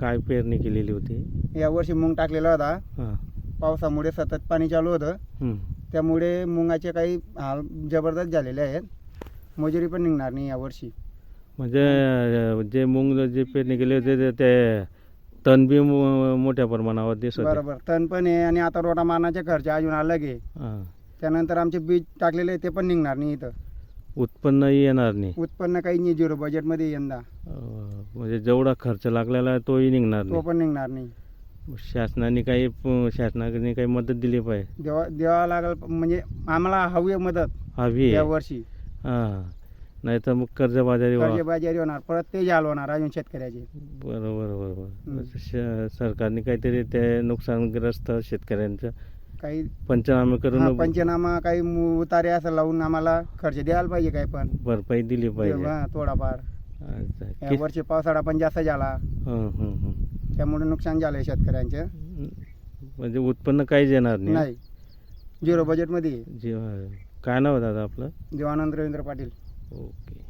काय पेरणी केलेली होती? यावर्षी मूग टाकलेला होता. हां. पावसामुळे सतत पाणी चालू होतं. त्यामुळे मुंगाचे काही हाल जबरदस्त झालेले आहेत. मजुरी पण निघणार नाही यावर्षी. म्हणजे अं, जे मूग जे पेरणी केली होती ते- ते तण बी मो- मोठ्या प्रमाणावर दिसत होते. बरोबर. तण पण आहे आणि आता रोटा मारण्याचे खर्च अजून अलग आहे हां. त्यानंतर आमचे बीज टाकलेले आहे ते पण निघणार नाही इथं. उत्पन्नही येणार नाही. उत्पन्न काही नाही झिरो बजेटमध्ये यंदा. अं, म्हणजे जेवढा खर्च लागलेला आहे तोही निघणार तो नाही. पण निघणार नाही. शासनाने काही प- शासनाने काही मदत दिली पाहिजे. देवा द्यावा लागेल म्हणजे आम्हाला हवी आहे मदत हवी या आहे वर्षी. हां. नाही तर मग कर्जबाजारी व्हा. कर्जबाजारी होणार परत ते जाल होणार अजून शेतकऱ्याचे. बरोबर बरोबर. हं. श- सरकारने काहीतरी ते नुकसानग्रस्त शेतकऱ्यांचं काही पंचनामे हा, करून पंचनामा काही मु- उतारे असं लावून आम्हाला खर्च द्यायला पाहिजे काय पण. भरपाई दिली पाहिजे. हा, थोडाफार. अच्छा. या वर्षी पावसाळा पण जास्त झाला. हं, हं, हं. त्यामुळे नुकसान झालंय शेतकऱ्यांचे. म्हणजे उत्पन्न काहीच येणार नाही. नाही. झिरो बजेटमध्ये. जीव काय नाव आहे दादा आपलं? देवानंद रवींद्र पाटील. ओके.